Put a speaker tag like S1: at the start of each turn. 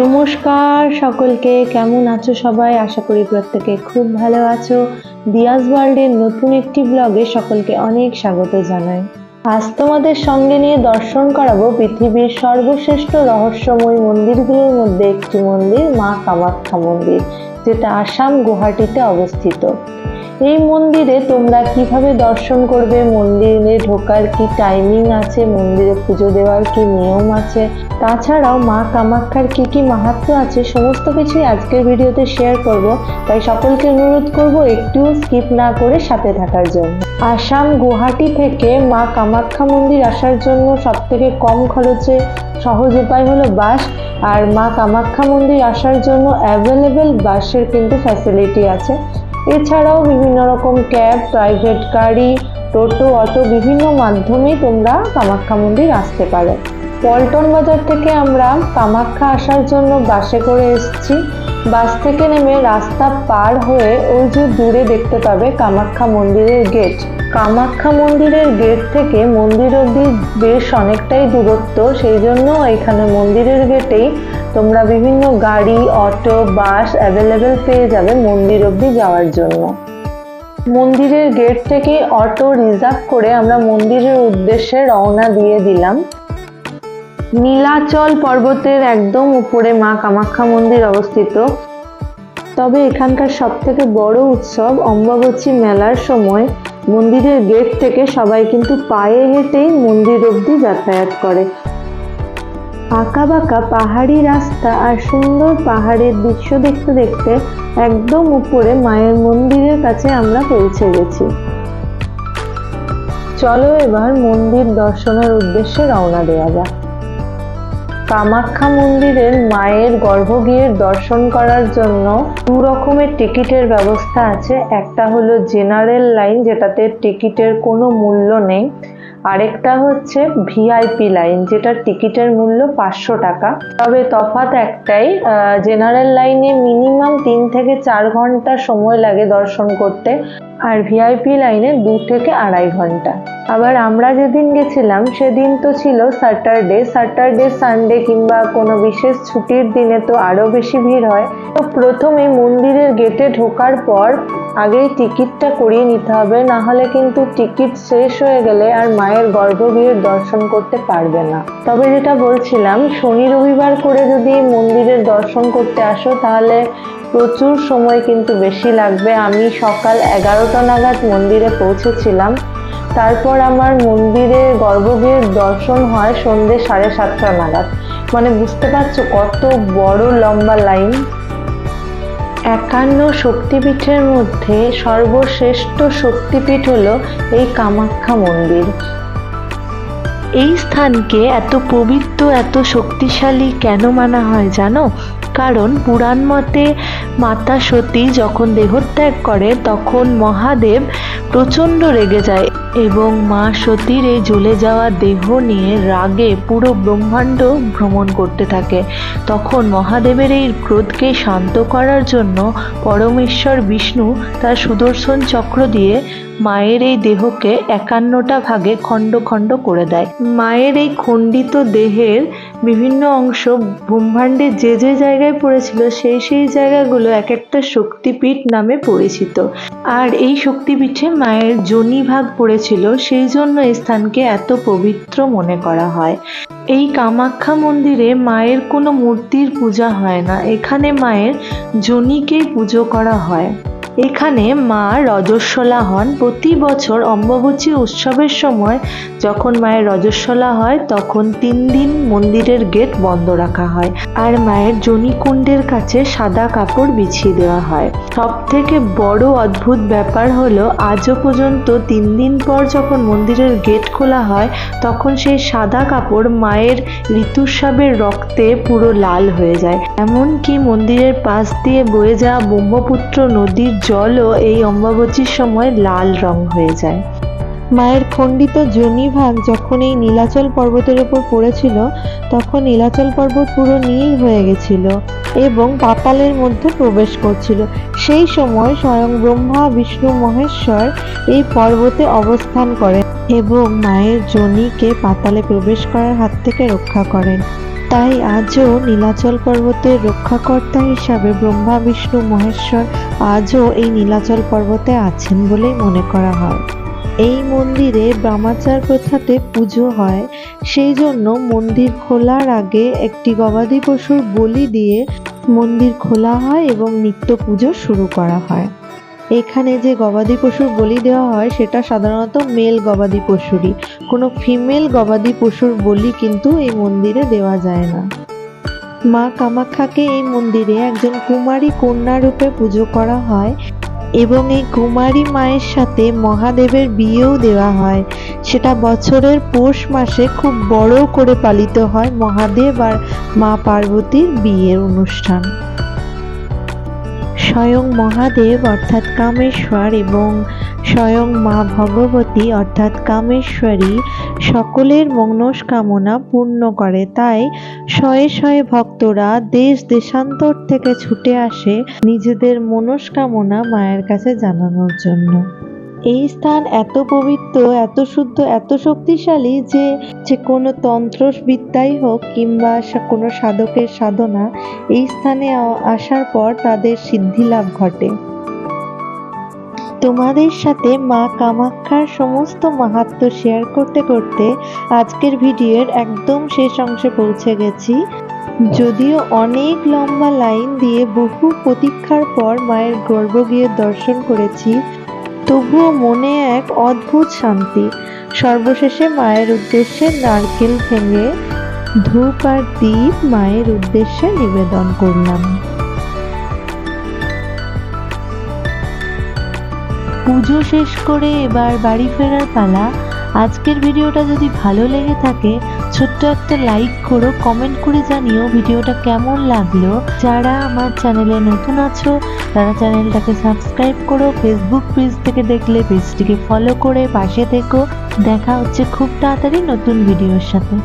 S1: নমস্কার সকলকে, কেমন আছো সবাই? আশা করি প্রত্যেকে খুব ভালো আছো। দিয়াস ওয়ার্ল্ডের নতুন একটি ব্লগে সকলকে অনেক স্বাগত জানাই। আজ তোমাদের সঙ্গে নিয়ে দর্শন করাবো পৃথিবীর সর্বশ্রেষ্ঠ রহস্যময় মন্দিরগুলোর মধ্যে একটি মন্দির, মা কামাখ্যা মন্দির, যেটা আসাম গুয়াহাটিতে অবস্থিত। এই মন্দিরে তোমরা কীভাবে দর্শন করবে? মন্দিরে ঢোকার কি টাইমিং আছে? মন্দিরে পুজো দেওয়ার কি নিয়ম আছে? তাছাড়াও মা কামাখ্যার কি কি মাহাত্ম্য আছে? সমস্ত কিছুই আজকের ভিডিওতে শেয়ার করব। তাই সকলকে অনুরোধ করব একটুও স্কিপ না করে সাথে থাকার জন্য। আসাম গুয়াহাটি থেকে মা কামাখ্যা মন্দির আসার জন্য সব থেকে কম খরচে সহজ উপায় হলো বাস। আর মা কামাখ্যা মন্দির আসার জন্য অ্যাভেলেবেল বাসের কিন্তু ফ্যাসিলিটি আছে। এছাড়াও বিভিন্ন রকম ক্যাব প্রাইভেট গাড়ি, টোটো, অটো বিভিন্ন মাধ্যমে তোমরা কামাখ্যা মন্দির আসতে পারো। পল্টন বাজার থেকে আমরা কামাখ্যা আসার জন্য বাসে করে এসেছি। বাস থেকে নেমে রাস্তা পার হয়ে ওই যে দূরে দেখতে পাবে কামাখ্যা মন্দিরের গেট কামাখ্যা মন্দিরের গেট থেকে মন্দির অব্দি বেশ অনেকটাই দূরত্ব, সেই জন্য এখানে মন্দিরের গেটেই তোমরা বিভিন্ন গাড়ি, অটো, বাস অ্যাভেলেবেল পেয়ে যাবে মন্দির অবধি যাওয়ার জন্য। মন্দিরের গেট থেকে অটো রিজার্ভ করে আমরা মন্দিরের উদ্দেশ্যে রওনা দিয়ে দিলাম। নীলাচল পর্বতের একদম উপরে মা কামাখ্যা মন্দির অবস্থিত। তবে এখানকার সব থেকে বড় উৎসব অম্বাবচী মেলার সময়। মন্দিরের গেট থেকে সবাই কিন্তু পায়ে হেঁটেই মন্দির অবধি যাতায়াত করে। আঁকা বাঁকা পাহাড়ি রাস্তা আর সুন্দর পাহাড়ের দৃশ্য দেখতে দেখতে একদম উপরে মায়ের মন্দিরের কাছে আমরা পৌঁছে গেছি। চলো এবার মন্দির দর্শনের উদ্দেশ্যে রওনা দেওয়া যাক। কামাখ্যা মন্দিরের মায়ের গর্ভগৃহের দর্শন করার জন্য দু রকমের টিকিটের ব্যবস্থা আছে। একটা হলো জেনারেল লাইন যেটাতে টিকিটের কোনো মূল্য নেই। আরেকটা হচ্ছে ভিআইপি লাইন যেটার টিকিটের মূল্য পাঁচশো টাকা। তবে তফাৎ একটাই জেনারেল লাইনে মিনিমাম তিন থেকে চার ঘণ্টা সময় লাগে দর্শন করতে, আর ভিআইপি লাইনে দু থেকে আড়াই ঘণ্টা। আবার আমরা যেদিন গেছিলাম, সেদিন তো ছিল স্যাটারডে স্যাটারডে সানডে কিংবা কোনো বিশেষ ছুটির দিনে তো আরও বেশি ভিড় হয়। তো প্রথমে মন্দিরের গেটে ঢোকার পর আগেই টিকিটটা করিয়ে নিতে হবে, না হলে কিন্তু টিকিট শেষ হয়ে গেলে আর মায়ের গর্ভগৃহের দর্শন করতে পারবে না। তবে যেটা বলছিলাম, শনি রবিবার করে যদি মন্দিরের দর্শন করতে আসো, তাহলে প্রচুর সময় কিন্তু বেশি লাগবে। আমি সকাল এগারোটা নাগাদ মন্দিরে পৌঁছেছিলাম। তারপর আমার মন্দিরে গর্ভগৃহের দর্শন হয় সন্ধ্যে সাড়ে সাতটা নাগাদ। মানে বুঝতে পারছ কত বড় লম্বা লাইন। একান্ন শক্তিপীঠের মধ্যে সর্বশ্রেষ্ঠ শক্তিপীঠ হলো এই কামাখ্যা মন্দির। এই স্থানকে এত পবিত্র, এত শক্তিশালী কেন মানা হয় জানো? কারণ পুরাণ মতে মাতা সতী যখন দেহত্যাগ করে, তখন মহাদেব প্রচণ্ড রেগে যায় এবং মা সতীর এই জ্বলে যাওয়া দেহ নিয়ে রাগে পুরো ব্রহ্মাণ্ড ভ্রমণ করতে থাকে। তখন মহাদেবের এই ক্রোধকে শান্ত করার জন্য পরমেশ্বর বিষ্ণু তার সুদর্শন চক্র দিয়ে মায়ের এই দেহকে একান্নটা ভাগে খণ্ড খণ্ড করে দেয়। মায়ের এই খণ্ডিত দেহের বিভিন্ন অংশ ব্রহ্মাণ্ডে যে যে জায়গায় পড়েছিল, সেই সেই জায়গাগুলো এক একটা শক্তিপীঠ নামে পরিচিত। আর এই শক্তিপীঠে মায়ের যোনি ভাগ পড়েছিল, সেই জন্য স্থানকে এত পবিত্র মনে করা হয়। এই কামাখ্যা মন্দিরে মায়ের কোনো মূর্তির পূজা হয় না, এখানে মায়ের জনিকেই পুজো করা হয়। এখানে মা রজস্বলা হন। প্রতি বছর অম্বাবচী উৎসবের সময় যখন মায়ের রজস্বলা হয়, তখন তিন দিন মন্দিরের গেট বন্ধ রাখা হয় আর মায়ের জনিকুণ্ডের কাছে সাদা কাপড় বিছিয়ে দেওয়া হয়। সব থেকে বড় অদ্ভুত ব্যাপার হলো, আজও পর্যন্ত তিন দিন পর যখন মন্দিরের গেট খোলা হয়, তখন সেই সাদা কাপড় মায়ের ঋতুস্রাবের রক্তে পুরো লাল হয়ে যায়। এমনকি মন্দিরের পাশ দিয়ে বয়ে যাওয়া ব্রহ্মপুত্র নদীর জলও এই অম্বাবচীর সময় লাল রং হয়ে যায়। মায়ের খণ্ডিত জনিভাগ যখন এই নীলাচল পর্বতের ওপর পড়েছিল, তখন নীলাচল পর্বত পুরো নীল হয়ে গেছিল এবং পাতালের মধ্যে প্রবেশ করছিল। সেই সময় স্বয়ং ব্রহ্মা, বিষ্ণু, মহেশ্বর এই পর্বতে অবস্থান করেন এবং মায়ের জনিকে পাতালে প্রবেশ করার হাত থেকে রক্ষা করেন। তাই আজও নীলাচল পর্বতের রক্ষাকর্তা হিসাবে ব্রহ্মা, বিষ্ণু, মহেশ্বর আজও এই নীলাচল পর্বতে আছেন বলেই মনে করা হয়। এই মন্দিরে ব্রহ্মাচার প্রথাতে পুজো হয়। সেই জন্য মন্দির খোলার আগে একটি গবাদি পশুর বলি দিয়ে মন্দির খোলা হয় এবং নিত্য পুজো শুরু করা হয়। এখানে যে গবাদি পশুর বলি দেওয়া হয়, সেটা সাধারণত মেল গবাদি পশুরই। কোনো ফিমেল গবাদি পশুর বলি কিন্তু এই মন্দিরে দেওয়া যায় না। মা কামাখ্যাকে এই মন্দিরে একজন কুমারী কন্যা রূপে পুজো করা হয় এবং এই কুমারী মায়ের সাথে মহাদেবের বিয়েও দেওয়া হয়। সেটা বছরের পৌষ মাসে খুব বড় করে পালিত হয় মহাদেব আর মা পার্বতীর বিয়ের অনুষ্ঠান। স্বয়ং মহাদেব, অর্থাৎ কামেশ্বর, এবং স্বয়ং মা ভগবতী, অর্থাৎ কামেশ্বরী, সকলের মনস্কামনা পূর্ণ করে। তাই শয়ে শয়ে ভক্তরা দেশ দেশান্তর থেকে ছুটে আসে নিজেদের মনস্কামনা মায়ের কাছে জানানোর জন্য। এই স্থান এত পবিত্র, এত শুদ্ধ, এত শক্তিশালী যে যে কোনো তন্ত্রবিদ্যাই হোক কিংবা কোনো সাধকের সাধনা, এই স্থানে আসার পর তাদের সিদ্ধি লাভ ঘটে। তোমাদের সাথে মা কামাখ্যার সমস্ত মাহাত্ম্য শেয়ার করতে করতে আজকের ভিডিওর একদম শেষ অংশে পৌঁছে গেছি। যদিও অনেক লম্বা লাইন দিয়ে বহু প্রতীক্ষার পর মায়ের গর্ভগৃহের দর্শন করেছি তবুও মনে এক অদ্ভুত শান্তি। সর্বশেষে মায়ের উদ্দেশ্যে নারকেল ভেঙে ধূপ আর দ্বীপ মায়ের উদ্দেশ্যে নিবেদন করলাম। পুজো শেষ করে এবার বাড়ি ফেরার পালা। আজকের ভিডিওটা যদি ভালো লেগে থাকে, ছোট্ট একটা লাইক করো কমেন্ট করে জানিও ভিডিওটা কেমন লাগল। যারা আমার চ্যানেলে নতুন আছো, তারা চ্যানেলটাকে সাবস্ক্রাইব করো ফেসবুক পেজ থেকে দেখলে পেজটিকে ফলো করে পাশে থেকো। দেখা হচ্ছে খুব তাড়াতাড়ি নতুন ভিডিওর সাথে।